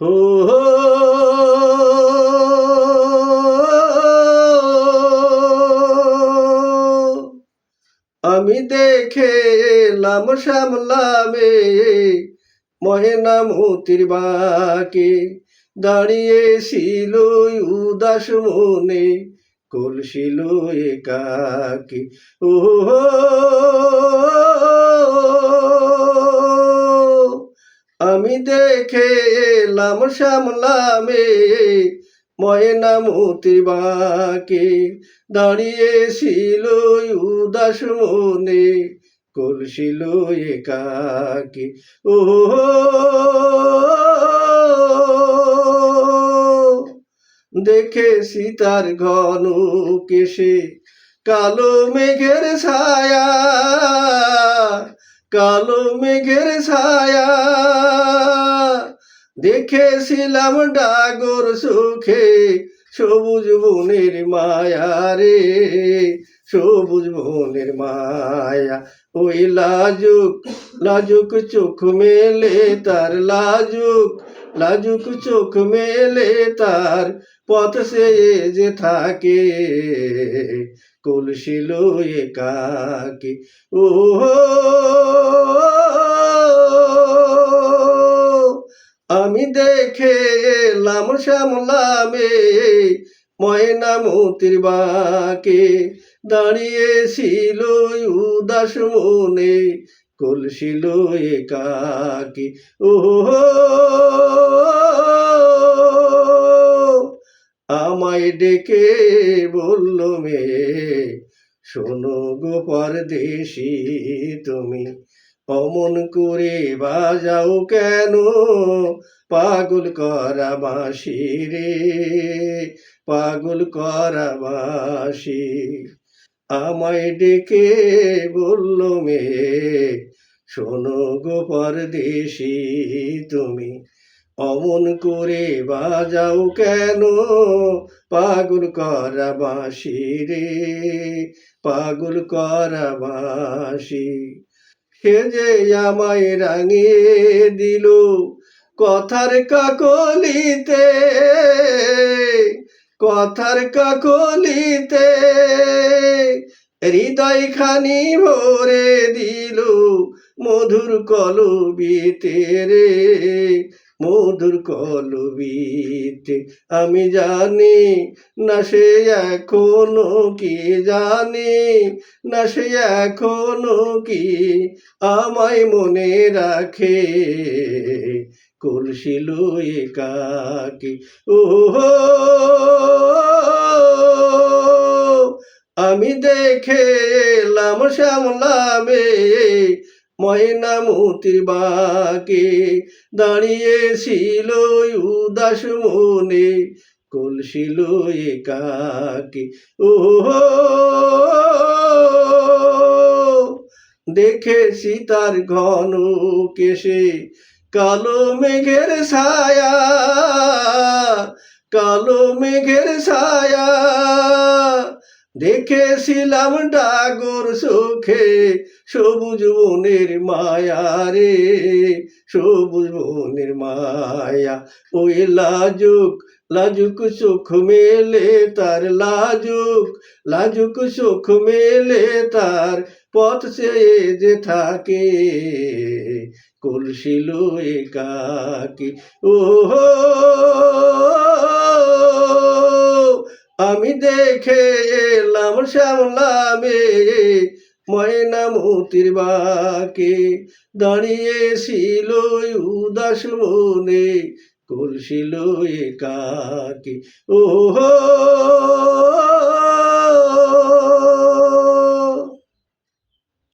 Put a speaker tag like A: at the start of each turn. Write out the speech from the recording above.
A: আমি দেখে এলাম সামলামে মহেনা মতির বাকে দাঁড়িয়ে দাঁড়িয়েছিল উদাস মনে কলসিল একাকে ও আমি দেখে এলাম সামলামে ময়না মতির বাকে। দাঁড়িয়েছিল উদাস মনে কলসিল একাকে। ও দেখেছি তার ঘন কেশে কালো মেঘের ছায়া, কালো মেঘের ছায়া। দেখেছিলাম ডাগর সুখে সবুজ বনের মায়া রে, সবুজ বনের মায়া। ওই লাজুক লাজুক চোখ মেলে তার লাজুক লাজুক চোখ মেলে তার পথ সে যে থাকে। কলসিল একাকে ও আমি দেখে এলাম শ্যামলামে ময়না মতির বাকে। দাঁড়িয়ে দাঁড়িয়েছিল উদাস মনে কলসিল একাকে ও আমায় ডেকে বলল মেয়ে শোনো গো পরদেশি, তুমি অমন করে বাজাও কেন? পাগল করা বাঁশি রে, পাগল করা বাঁশি। আমায় ডেকে বলল মেয়ে, শোনো গো পরদেশি, তুমি অমন করে বাজাও কেন? পাগল করা বাঁশি রে, পাগল করা বাঁশি সে যে আমায় রাঙিয়ে দিল কথার কাকলিতে কথার কাকলিতে হৃদয় খানি ভরে দিল মধুর কলবিতে রে। মধুর কলবিতে। আমি জানি না সে এখনও কি জানি, না সে এখনও কি আমায় মনে রাখে। কলসিল একাকি ও আমি দেখে এলাম শ্যামলামে ময়না মতির বাকে দাঁড়িয়েছিল উদাস মনে কলসিল একাকে ও দেখেছি তার ঘন কেশে কালো মেঘের ছায়া, কালো মেঘের ছায়া। দেখেছিলাম ডাগর সুখে সবুজ বনের মায়া রে, সবুজ বনের মায়া। ওই লাজুক লাজুক সুখ মেলে তার লাজুক লাজুক সুখ মেলে তার পথ সে যে থাকে। কলসিল একাকি ও আমি দেখে এলাম শ্যামলামে ময়না মতির বাকে। দাঁড়িয়ে দাঁড়িয়েছিল উদাস মনে কলসিল কাকে। ও